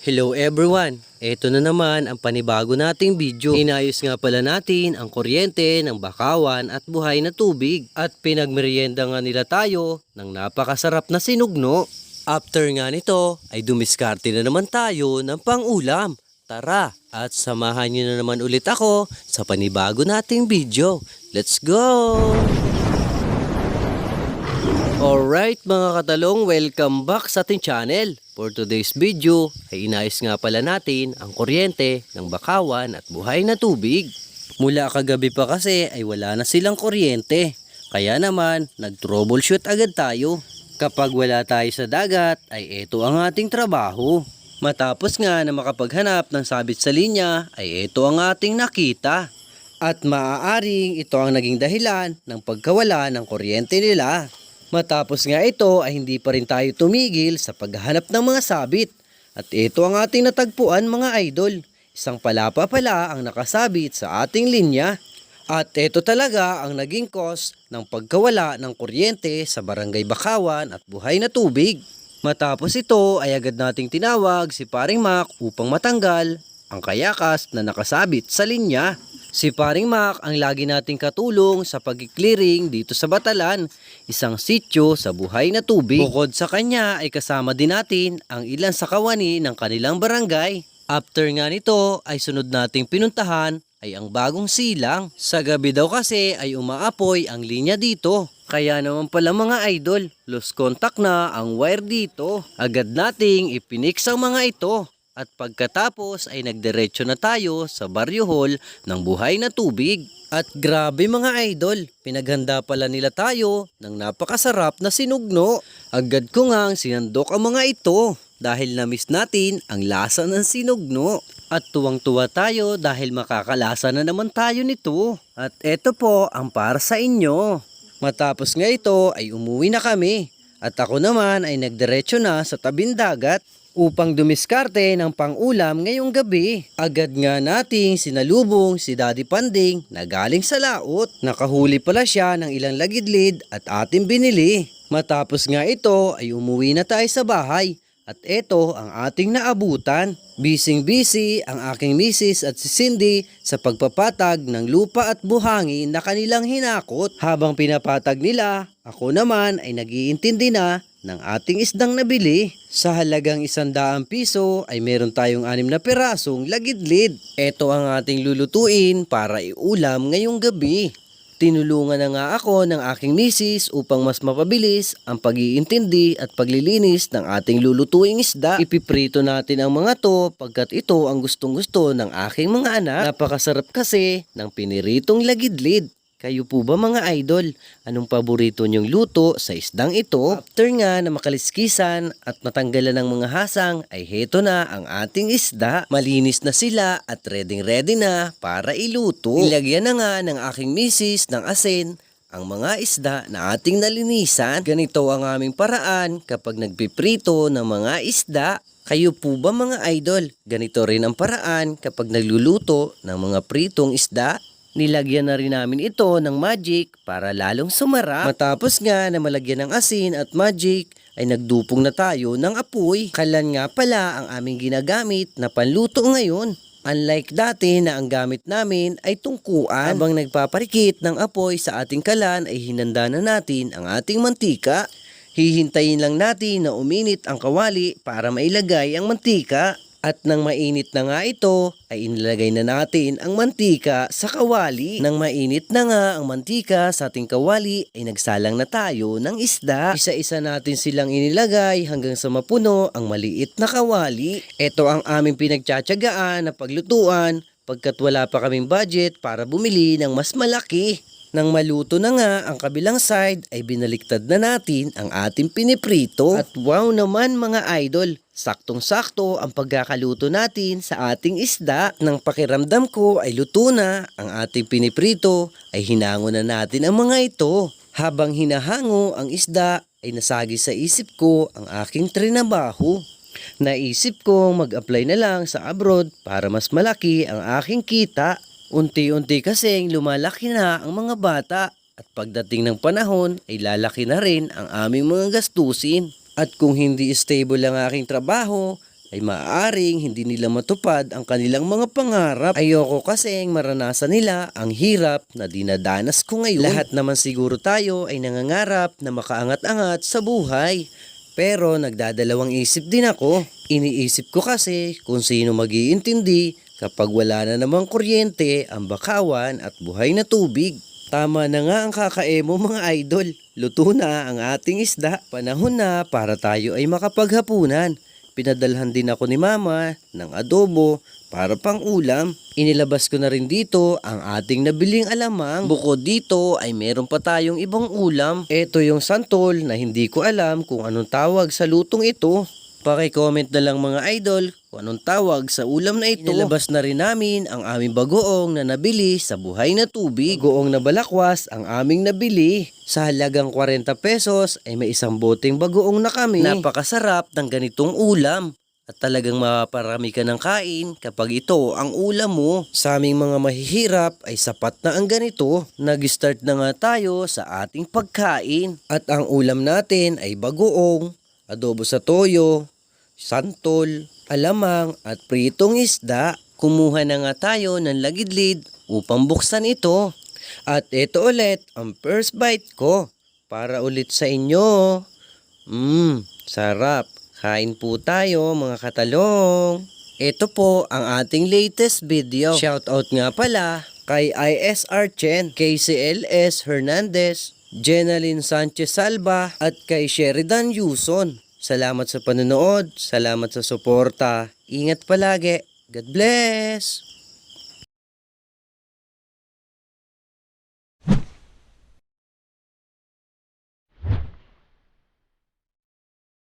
Hello everyone! Ito na naman ang panibago nating video. Inayos nga pala natin ang kuryente ng bakawan at buhay na tubig. At pinagmerienda nga nila tayo ng napakasarap na sinugno. After nga nito ay dumiskarte na naman tayo ng pangulam. Tara at samahan nyo na naman ulit ako sa panibago nating video. Let's go! Alright mga katalong, welcome back sa ating channel. For today's video ay inayos nga pala natin ang kuryente ng bakawan at buhay na tubig. Mula kagabi pa kasi ay wala na silang kuryente. Kaya naman nag-troubleshoot agad tayo. Kapag wala tayo sa dagat ay ito ang ating trabaho. Matapos nga na makapaghanap ng sabit sa linya ay ito ang ating nakita. At maaaring ito ang naging dahilan ng pagkawala ng kuryente nila. Matapos nga ito ay hindi pa rin tayo tumigil sa paghahanap ng mga sabit. At ito ang ating natagpuan mga idol. Isang palapa pala ang nakasabit sa ating linya. At ito talaga ang naging cause ng pagkawala ng kuryente sa barangay Bakawan at buhay na tubig. Matapos ito ay agad nating tinawag si Paring Mac upang matanggal ang kayakas na nakasabit sa linya. Si Paring Mac ang lagi nating katulong sa pag-clearing dito sa Batalan, isang sityo sa buhay na tubig. Bukod sa kanya ay kasama din natin ang ilan sa kawani ng kanilang barangay. After nga nito ay sunod nating pinuntahan ay ang bagong silang. Sa gabi daw kasi ay umaapoy ang linya dito. Kaya naman pala mga idol, lost contact na ang wire dito. Agad nating ipinix ang mga ito. At pagkatapos ay nagdiretso na tayo sa baryo hall ng buhay na tubig. At grabe mga idol, pinaghanda pala nila tayo ng napakasarap na sinugno. Agad ko ngang sinandok ang mga ito dahil na-miss natin ang lasa ng sinugno. At tuwang-tuwa tayo dahil makakalasa na naman tayo nito. At eto po ang para sa inyo. Matapos nga ito ay umuwi na kami. At ako naman ay nagdiretso na sa tabing dagat upang dumiskarte ng pangulam ngayong gabi. Agad nga nating sinalubong si Daddy Panding na galing sa laot. Nakahuli pala siya ng ilang lagidlid at ating binili. Matapos nga ito ay umuwi na tayo sa bahay. At ito ang ating naabutan. Bising busy ang aking misis at si Cindy sa pagpapatag ng lupa at buhangin na kanilang hinakot. Habang pinapatag nila, ako naman ay nagiintindi na ng ating isdang nabili. Sa halagang isandaang piso ay meron tayong anim na pirasong lagidlid. Ito ang ating lulutuin para iulam ngayong gabi. Tinulungan na nga ako ng aking misis upang mas mapabilis ang pag-iintindi at paglilinis ng ating lulutuing isda. Ipiprito natin ang mga to pagkat ito ang gustong gusto ng aking mga anak. Napakasarap kasi ng piniritong lagidlid. Kayo po ba mga idol? Anong paborito nyong luto sa isdang ito? After nga na makaliskisan at matanggalan ng mga hasang ay heto na ang ating isda. Malinis na sila at ready ready na para iluto. Ilagyan na nga ng aking misis ng asin ang mga isda na ating nalinisan. Ganito ang aming paraan kapag nagpiprito ng mga isda. Kayo po ba mga idol? Ganito rin ang paraan kapag nagluluto ng mga pritong isda? Nilagyan na rin namin ito ng magic para lalong sumara. Matapos nga na malagyan ng asin at magic, ay nagdupong na tayo ng apoy. Kalan nga pala ang aming ginagamit na panluto ngayon. Unlike dati na ang gamit namin ay tungkuan. Habang nagpaparikit ng apoy sa ating kalan ay hinanda na natin ang ating mantika. Hihintayin lang natin na uminit ang kawali para mailagay ang mantika. At nang mainit na nga ito, ay inilagay na natin ang mantika sa kawali. Nang mainit na nga ang mantika sa ating kawali, ay nagsalang na tayo ng isda. Isa-isa natin silang inilagay hanggang sa mapuno ang maliit na kawali. Ito ang aming pinagtsatsagaan na paglutuan pagkat wala pa kaming budget para bumili ng mas malaki. Nang maluto na nga ang kabilang side ay binaliktad na natin ang ating piniprito. At wow naman mga idol, saktong-sakto ang pagkakaluto natin sa ating isda. Nang pakiramdam ko ay luto na ang ating piniprito ay hinango na natin ang mga ito. Habang hinahango ang isda ay nasagi sa isip ko ang aking trinabaho. Naisip kong mag-apply na lang sa abroad para mas malaki ang aking kita. Unti-unti kasing lumalaki na ang mga bata at pagdating ng panahon ay lalaki na rin ang aming mga gastusin. At kung hindi stable ang aking trabaho, ay maaaring hindi nila matupad ang kanilang mga pangarap. Ayoko kasing maranasan nila ang hirap na dinadanas ko ngayon. Lahat naman siguro tayo ay nangangarap na makaangat-angat sa buhay. Pero nagdadalawang isip din ako. Iniisip ko kasi kung sino magiintindi kapag wala na namang kuryente, ang bakawan at buhay na tubig. Tama na nga ang kakaemo mga idol. Luto na ang ating isda. Panahon na para tayo ay makapaghapunan. Pinadalhan din ako ni mama ng adobo para pang ulam. Inilabas ko na rin dito ang ating nabiling alamang. Bukod dito ay meron pa tayong ibang ulam. Ito yung santol na hindi ko alam kung anong tawag sa lutong ito. Paki-comment na lang mga idol kung anong tawag sa ulam na ito. Inilabas na rin namin ang aming bagoong na nabili sa buhay na tubig. Bagoong na balakwas ang aming nabili. Sa halagang 40 pesos ay may isang boteng bagoong na kami. Napakasarap ng ganitong ulam. At talagang mapaparami ka ng kain kapag ito ang ulam mo. Sa aming mga mahihirap ay sapat na ang ganito. Nag-start na nga tayo sa ating pagkain. At ang ulam natin ay bagoong, adobo sa toyo, santol, alamang at pritong isda. Kumuha na nga tayo ng lagidlid upang buksan ito. At ito ulit ang first bite ko para ulit sa inyo. Mmm, sarap. Kain po tayo mga katalong. Ito po ang ating latest video. Shoutout nga pala kay ISR Chen, KCLS Hernandez, Jenaline Sanchez Salva at kay Sheridan Yuson. Salamat sa panonood, salamat sa suporta. Ingat palagi. God bless!